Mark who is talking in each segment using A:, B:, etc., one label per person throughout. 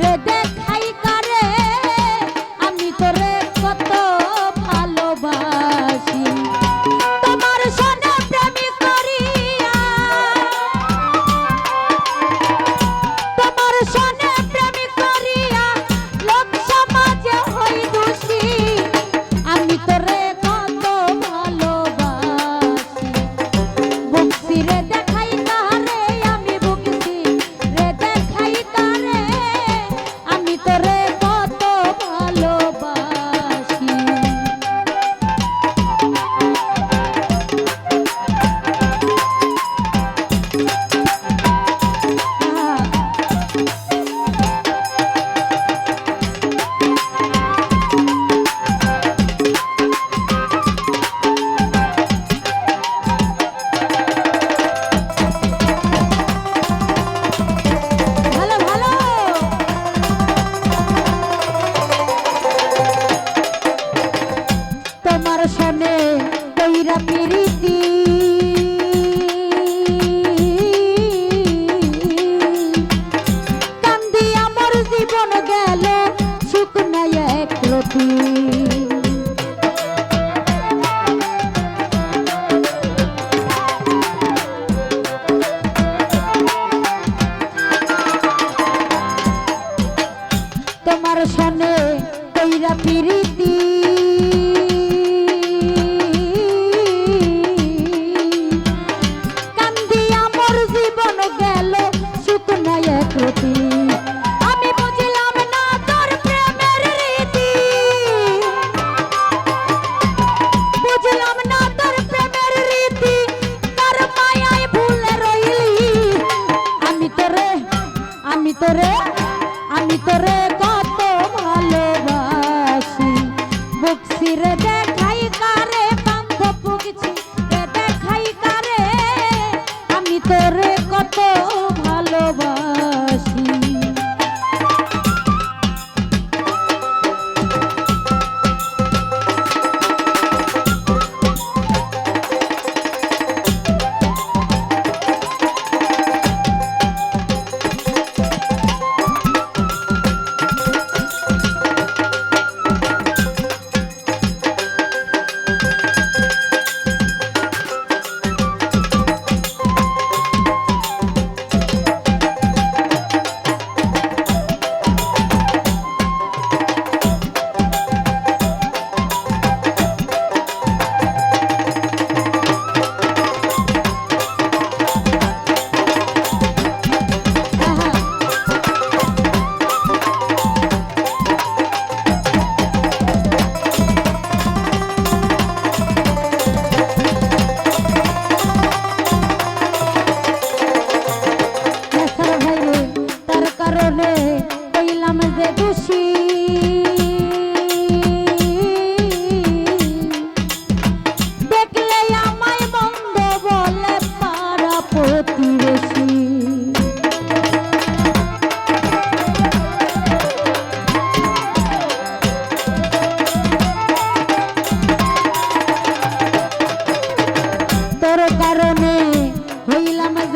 A: Red you. আমি তোরে আমি তোরে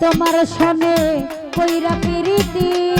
A: তোমার সামনে কইরা পিরিতি।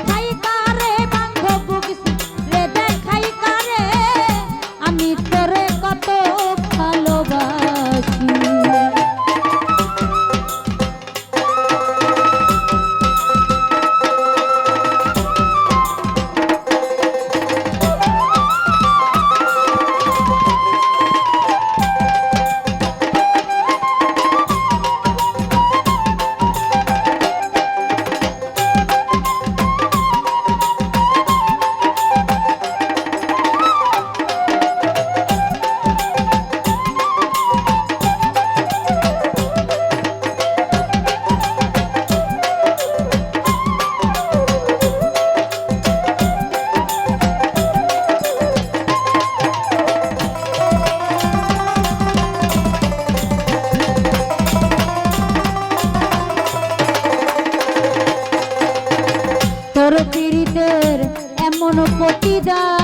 A: তোর পীড়িতের এমন প্রতিদান